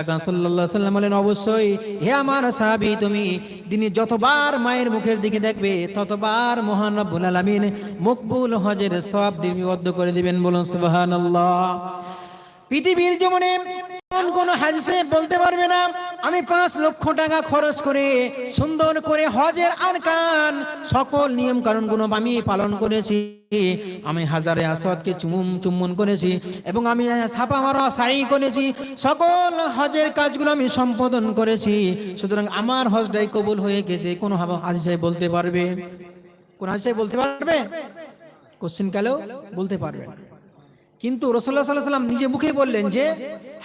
সাল্লাম বলেন, অবশ্যই। হে আমার সাহাবি, তুমি দিনে যতবার মায়ের মুখের দিকে দেখবে, ততবার মহান রব্বুল আলামিন মকবুল হজের সব দিনবদ্ধ করে দিবেন। বলুন, সুবহানাল্লাহ। পৃথিবীর জীবনে কোন কোন হাদিসে বলতে পারবে না আমি পাঁচ লক্ষ টাকা খরচ করে সুন্দর করে হজের আরকান সকল নিয়ম কারণগুলো আমি পালন করেছি। আমি হাজারে আসাদকে চুমুম চুম্বন করেছি এবং আমি ছাপা মারা সাই করেছি। সকল হজের কাজগুলো আমি সম্পাদন করেছি। সুতরাং আমার হজটাই কবুল হয়ে গেছে। কোন হাদিসে বলতে পারবে? কোন হাদিসে বলতে পারবে? কোশ্চেন কালেও বলতে পারবে। কিন্তু রসল্লাহ সাল্লাহ সাল্লাম নিজে মুখে বললেন যে,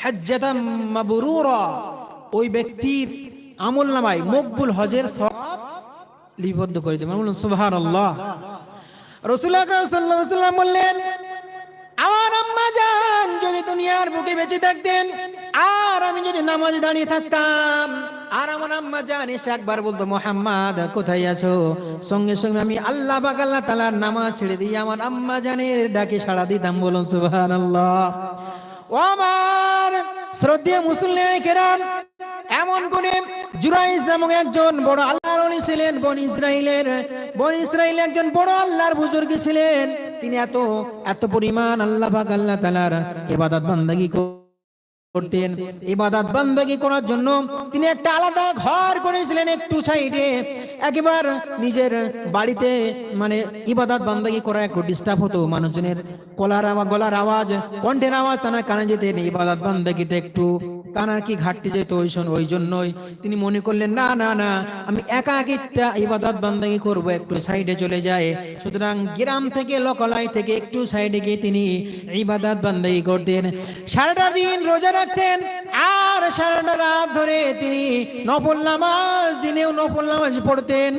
হাজ্জাতাম মাবরুরা। ওই ব্যক্তির আমল নামায় মকবুল হজের সব লিপিবদ্ধ করে দেবেন। বলুন রসুল্লাহ সাল্লাল্লাহু আলাইহি সাল্লাম বললেন, আমার আম্মা জান, যদি দুনিয়ার বুকে বেঁচে থাকতেন, আর আমি যদি নামাজে দাঁড়িয়ে থাকতাম, আর আমার আম্মা জান এসে একবার বলতো, মোহাম্মদ, কোথায় আছো? সঙ্গে সঙ্গে আমি আল্লাহ পাক, আল্লাহ তালার নামাজ ছেড়ে দিয়ে আমার আম্মা জানের ডাকে সাড়া দিতাম। বলুন, সুবহানাল্লাহ। ও আমার শ্রদ্ধেয় মুসলিম কেরাম এমন করে জুরাইজ নামক একজন বড় আল্লাহর ওলি ছিলেন, বন ইসরাইলের। বন ইসরাইল একজন বড় আল্লাহর বুজুর্গ ছিলেন। তিনি এত এত পরিমাণ আল্লাহ পাক, আল্লাহ তাআলার ইবাদত বান্দাগি করতেন। ইবাদত বান্দাগি করার জন্য তিনি একটা আলাদা ঘর করেছিলেন একটু সাইডে। একেবারে নিজের বাড়িতে মানে ইবাদত বান্দাগি করা একটু ডিস্টার্ব হতো। মানুষজনের কলার গলার আওয়াজ, কণ্ঠের আওয়াজ তারা কানে যেতেন। ইবাদত বান্দাগিতে একটু তানার কি ঘাটতি যেত ওই ওই জন্যই। তিনি মনে করলেন, না না না, আমি একা একিটা ইবাদত বান্দাগি করব, একটু সাইডে চলে যায়। সুতরাং গ্রাম থেকে, লোকালয় থেকে একটু সাইডে গিয়ে তিনি ইবাদত বান্দাগি করতেন। সারাটা দিন রোজা রাখতেন, আর সারাটা রাত ধরে তিনি নফল নামাজ দিনেও নফল নামাজ পড়তেন।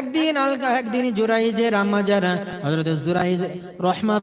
একদিন আলকা একদিন জুরাইজের আম্মাজার হযরত জুরাইজ রহমাত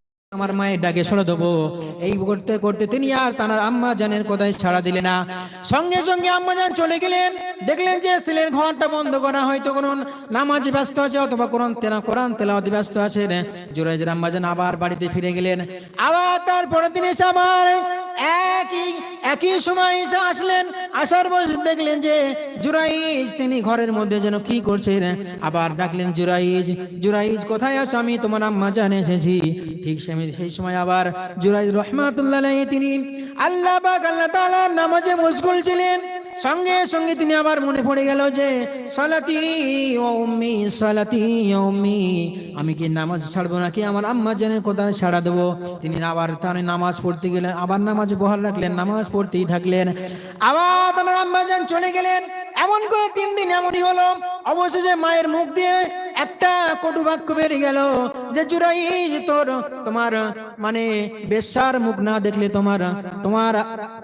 আমার মায়ের ডাকে সরে দেবো। এই করতে করতে তিনি আর তার আম্মা জানের কোথায় ছাড়া দিলেন না। সঙ্গে সঙ্গে আম্মা জান চলে গেলেন। দেখলেন যে ছেলের ঘরটা বন্ধ করা হয়তো কোন নামাজ ব্যস্ত আছে অথবা কোরআন তেলা কোরআন তেলাওয়াত ব্যস্ত আছে। জোরাইজের আম্মা জান আবার বাড়িতে ফিরে গেলেন। আবার তারপরে তিনি এসে আবার একই সময় এসে আসলেন, আসার বয়স দেখলেন যে জুরাইজ তিনি ঘরের মধ্যে যেন কি করছেন। আবার ডাকলেন জুরাইজ জুরাইজ কোথায় আছো? আমি তোমার আম্মা জানে এসেছি। ঠিক সেই সময় আবার জুরাইজ রহমাতুল্লাহ তিনি আল্লাহ পাক, আল্লাহ তাআলার নামাজে মশগুল ছিলেন সঙ্গে সঙ্গে তিনি আবার মনে পড়ে গেল যে, সালাতি ওম্মি সালাতি ওমি আমি কি নামাজ ছাড়বো নাকি? আমার আম্মা জানের কথা ছাড়া দেবো। তিনি আবার তার নামাজ পড়তে গেলেন, আবার নামাজ বহাল রাখলেন, নামাজ পড়তেই থাকলেন। আবার তার আম্মা জান চলে গেলেন। এমন করে তিন দিন এমনই হলো। অবশেষে মায়ের মুখ দিয়ে একটা কটু বাক্য বেরিয়ে গেল যে জুরাই তোর, তোমার মানে বেশ্যার মুখ না দেখলে তোমার তোমার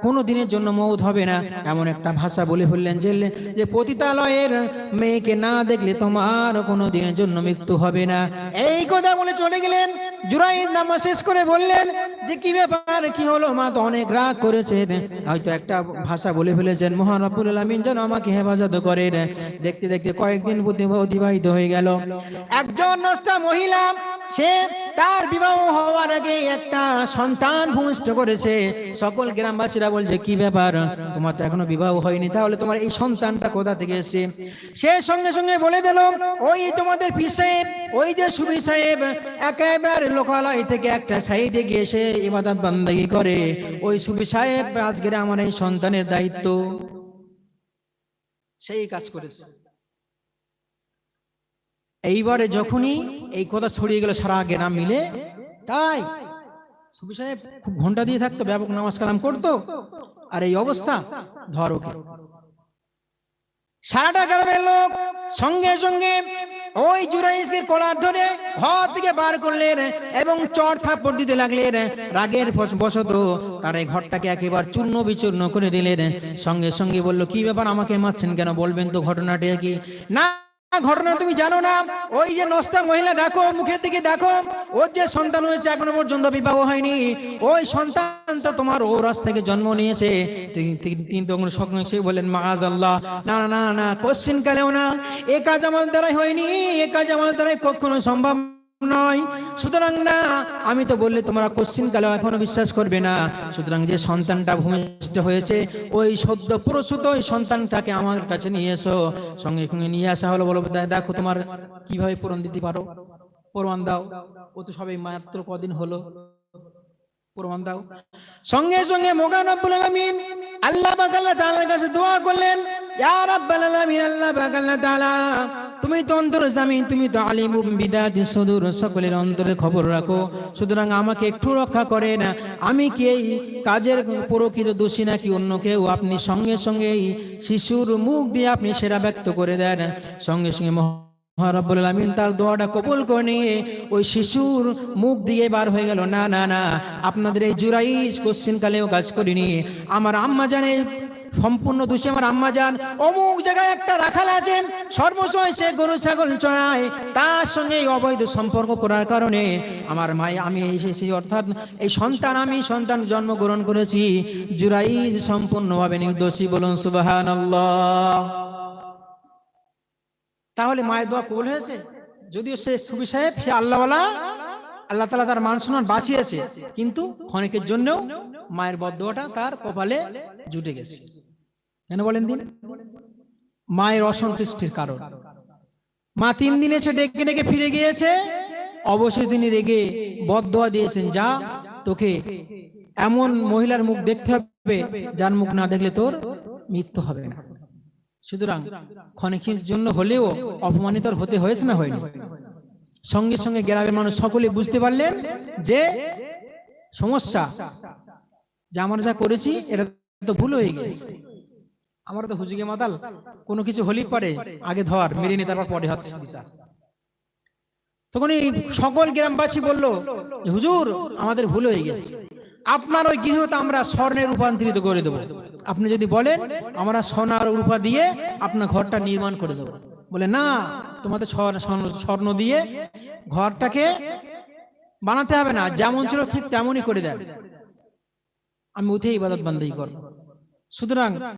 কোনো দিনের জন্য মৌত হবে না। এমন একটা ভাষা বলে ফেললেন যে যে পতিতালয়ের মেয়েকে না দেখলে তোমার কোনো দিনের জন্য মৃত্যু হবে না। এই কথা বলে চলে গেলেন জুরাই নামা শেষ করে বললেন, যে কি ব্যাপার, কি হলো? মা তো অনেক রাগ করেছেন। হয়তো একটা ভাষা বলে ফেলেছেন, মহান আলামিন যেন আমাকে হেফাজত করেন। দেখতে দেখতে কয়েকদিন অতিবাহিত হয়ে গেল। একজন মহিলা, সে তার বিবাহ হওয়ার আগে একটা সন্তান ভূমিষ্ঠ করেছে। সকল গ্রামবাসীরা বলছে, কি ব্যাপার? তোমার তো এখনও বিবাহ হয়নি। তাহলে তোমার এই সন্তানটা কোথা থেকে এসেছে? সে সঙ্গে সঙ্গে বলে দিল, ওই তোমাদের পীর সাহেব, ওই যে সুবি সাহেব, একেবারে লোকালয় থেকে একটা সাইডে গিয়ে সে ইবাদত বান্দাগি করে। ওই সুবি সাহেব আজকের আমার এই সন্তানের দায়িত্ব। সেই কাজ করেছে। এইবারে যখনই এই কথা ছড়িয়ে গেল সারা গ্রাম মিলে, তাই সুবি সাহেব খুব ঘণ্টা দিয়ে থাকতো, ব্যাপক নামাজ কালাম করতো। আর এই অবস্থা, ধর ওকে। সারাটা গ্রামের লোক সঙ্গে সঙ্গে ওই জুরাইসকে কলার ধরে ঘর থেকে বার করলেন এবং চর থাপ্পড় দিতে লাগলেন। রাগের বশত তার এই ঘরটাকে একেবারে চূর্ণ বিচূর্ণ করে দিলেন। সঙ্গে সঙ্গে বলল, কি ব্যাপার আমাকে মারছেন কেন? বলবেন তো ঘটনাটা কি? না ঘটনা তুমি জানো না। ওই যে নষ্টা মহিলা, দেখো, মুখের দিকে দেখো। ওর যে সন্তান হয়েছে, এখনও পর্যন্ত বিবাহ হয়নি। ওই সন্তান তো তোমার ও রাস থেকে জন্ম নিয়েছে। তিনি- তখন সে বলেন মাজ আল্লাহ না না না না, কোশ্চিন কালেও না। এ কাজ আমার দ্বারাই হয়নি। এ কাজ আমার দ্বারাই কখনো সম্ভব সুতরাং না, আমি তো বললে তোমরা কোশ্চিন কালেও এখনও বিশ্বাস করবে না। সুতরাং যে সন্তানটা ভূমিষ্ঠ হয়েছে, ওই সদ্য প্রসূত ওই সন্তানটাকে আমার কাছে নিয়ে এসো। সঙ্গে সঙ্গে নিয়ে আসা হলো বলো দেখো তোমার কীভাবে পূরণ দিতে পারো। প্রমাণ দাও। ও তো সবাই মাত্র কদিন হলো। প্রমাণ দাও। সঙ্গে সঙ্গে মোকানব্বুল আলামিন আল্লাহ পাক আল্লাহ তাআলার কাছে দোয়া করলেন, ইয়া রাব্বাল আল্লাহ তুমি তো অন্তর জামিন, তুমি তো আলিমুম বিদাতি, সুদূর, সকলের অন্তরের খবর রাখো। সুতরাং আমাকে একটু রক্ষা করেন আমি কি এই কাজের প্রকৃত দোষী নাকি অন্য কেউ? আপনি সঙ্গে সঙ্গে শিশুর মুখ দিয়ে আপনি সেরা ব্যক্ত করে দেন। সঙ্গে সঙ্গে তার দোয়াটা কবুল করে নিয়ে ওই শিশুর মুখ দিয়ে বার হয়ে গেল। না না না, আপনাদের এই জুরাইজ কোশ্চিন কালেও কাজ করিনি। আমার আম্মা জানে সম্পূর্ণ দোষী আমার আম্মা যান। অমুক জায়গায় একটা রাখাল আছেন সর্বসময় সে গরু, ছাগল চড়ায়। তার সঙ্গে অবৈধ সম্পর্ক করার কারণে আমার মাই আমি এসেছি অর্থাৎ এই সন্তান, আমি সন্তান জন্মগ্রহণ করেছি। জুরাই সম্পূর্ণভাবে নির্দোষী বলুন সুবাহান তাহলে মায়ের দোয়া কবুল হয়েছে? যদিও সে সুবি সাহেব, সে আল্লাহওয়ালা, আল্লাহ তালা তার মান সম্মান বাঁচিয়েছে। কিন্তু ক্ষণিকের জন্যও মায়ের বদোয়াটা তার কপালে জুটে গেছে। কেন বলেন দিন? মায়ের অসন্তুষ্টির কারণ। মা তিন দিন এসে ডেকে ডেকে ফিরে গিয়েছে। অবশ্যই তিনি রেগে বদোয়া দিয়েছেন, যা, তোকে এমন মহিলার মুখ দেখতে হবে, যার মুখ না দেখলে তোর মৃত্যু হবে না। সুতরাং ক্ষণিকের জন্য হলেও অপমানিত হতে হয়েছে না, হয়নি। সঙ্গে সঙ্গে গ্রামের মানুষ সকলে বুঝতে পারলেন যে সমস্যা, যা আমরা যা করেছি, এটা তো ভুল হয়ে গেছে আমরা তো হুজুগে মাতাল, কোনো কিছু হলেই পারে, আগে ধর, মেরে নিয়ে তারপর পরে হচ্ছে বিচার। তখন এই সকল গ্রামবাসী বলল হুজুর, আমাদের ভুল হয়ে গেছে। আপনার ওই গৃহতে আমরা স্বর্ণে রূপান্তরিত করে দেব। আপনি যদি বলেন, আমরা সোনার রূপা দিয়ে আপনার ঘরটা নির্মাণ করে দেব। বলে, না, তোমাদের স্বর্ণ- দিয়ে ঘরটাকে বানাতে হবে না। যেমন ছিল ঠিক তেমনই করে দেন। আমি উঠে ইবাদত বান্দাই করব। সুতরাং